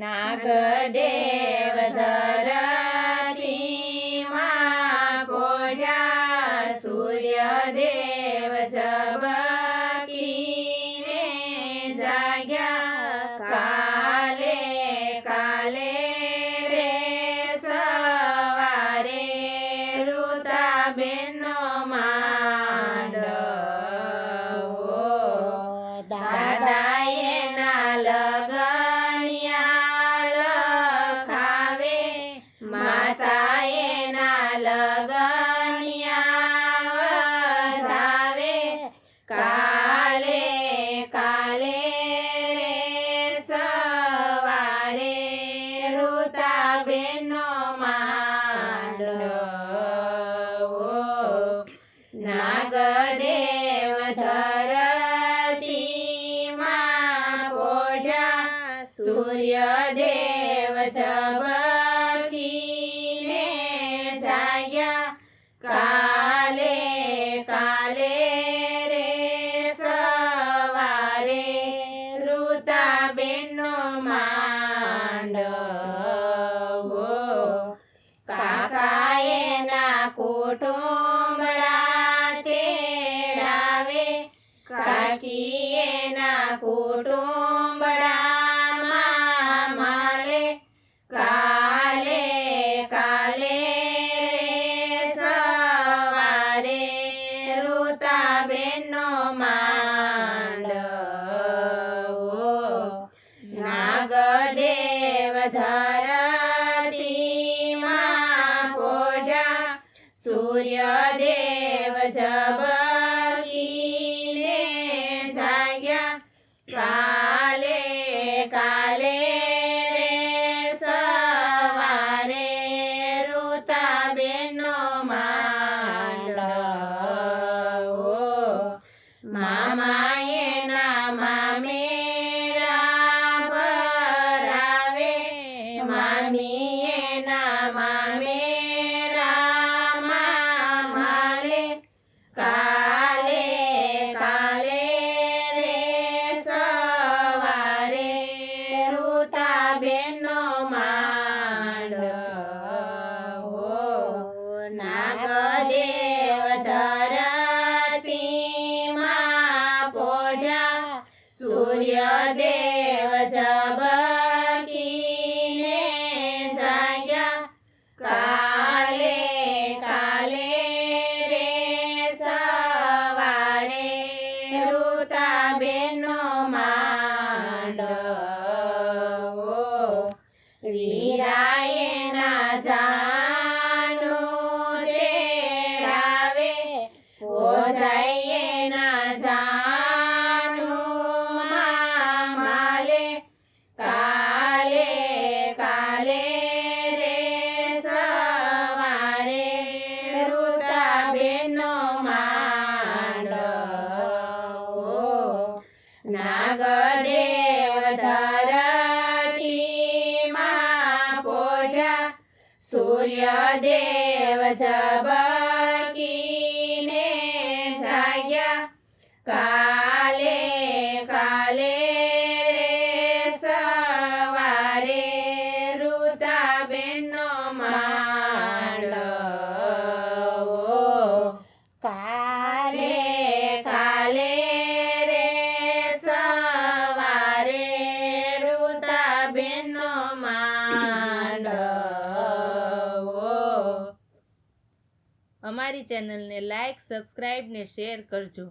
નાગદેવ ધરતીમાં પોઢ્યા સૂર્યદેવ ઝબકીને જાગ્યા કાલે કાલે રે સવારે ઋતાબેનનો માંડવો સૂર્યદેવ ઝબકીને જાગ્યા કાલે કાલે રે સવારે ઋતાબેનનો માંડવો. કાકાએ ના કુટુંબડા देवधारा સૂર્યદેવ ઝબકીને જાગ્યા કાલે કાલે રે સવારે ઋતાબેનનો માંડવો નાગદેવ ધરતીમાં સૂર્ય સૂર્યદેવ ઝબકીને અમારી ચેનલને લાઇક સબસ્ક્રાઈબ ને શેર કરજો.